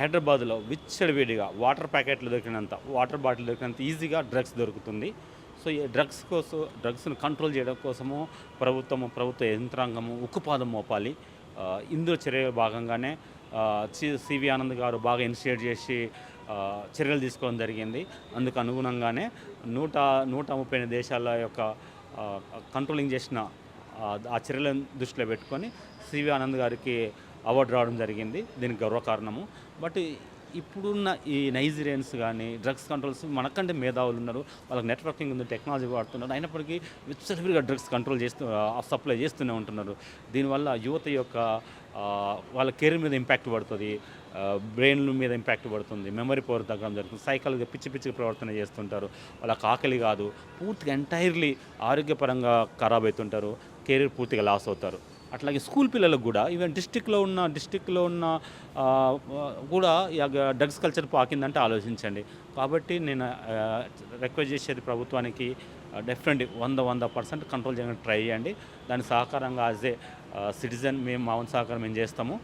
హైదరాబాద్లో విచ్చడివేడిగా వాటర్ ప్యాకెట్లు దొరికినంత water bottle దొరికినంత ఈజీగా డ్రగ్స్ దొరుకుతుంది. సో ఈ డ్రగ్స్ కోసం డ్రగ్స్ను కంట్రోల్ చేయడం కోసము ప్రభుత్వము ప్రభుత్వ యంత్రాంగము ఉక్కుపాదం మోపాలి. ఇందులో చర్యల భాగంగానే సివి ఆనంద్ గారు బాగా ఇనిషియేట్ చేసి చర్యలు తీసుకోవడం జరిగింది. అందుకు అనుగుణంగానే నూట నూట ముప్పై ఎనిమిది దేశాల యొక్క కంట్రోలింగ్ చేసిన ఆ చర్యలను దృష్టిలో పెట్టుకొని సివి ఆనంద్ గారికి అవార్డు రావడం జరిగింది. దీనికి గర్వకారణము బట్ ఇప్పుడున్న ఈ నైజీరియన్స్ కానీ డ్రగ్స్ కంట్రోల్స్ మనకంటే మేధావులు ఉన్నారు. వాళ్ళకి నెట్వర్కింగ్ ఉంది టెక్నాలజీ వాడుతున్నారు. అయినప్పటికీ విచ్చలవిడిగా డ్రగ్స్ కంట్రోల్ చేస్తూ సప్లై చేస్తూనే ఉంటున్నారు. దీనివల్ల యువత యొక్క వాళ్ళ కెరీర్ మీద ఇంపాక్ట్ పడుతుంది. బ్రెయిన్ మీద ఇంపాక్ట్ పడుతుంది. మెమరీ పవర్ తగ్గడం జరుగుతుంది. సైకిల్గా పిచ్చి పిచ్చి ప్రవర్తన చేస్తుంటారు. వాళ్ళకి ఆకలి కాదు. పూర్తిగా ఎంటైర్లీ ఆరోగ్యపరంగా ఖరాబ్ అవుతుంటారు. కెరీర్ పూర్తిగా లాస్ అవుతారు. అట్లాగే స్కూల్ పిల్లలకు కూడా ఈవెన్ డిస్టిక్లో ఉన్న డిస్టిక్లో ఉన్న కూడా డ్రగ్స్ కల్చర్ పాకిందంటే ఆలోచించండి. కాబట్టి నేను రిక్వెస్ట్ చేసేది ప్రభుత్వానికి డెఫినెట్లీ వంద వంద పర్సెంట్ కంట్రోల్ చేయడానికి ట్రై చేయండి. దాని సహకారంగా యాజ్ ఏ సిటిజన్ మేము మా సహకారం మేము చేస్తాము.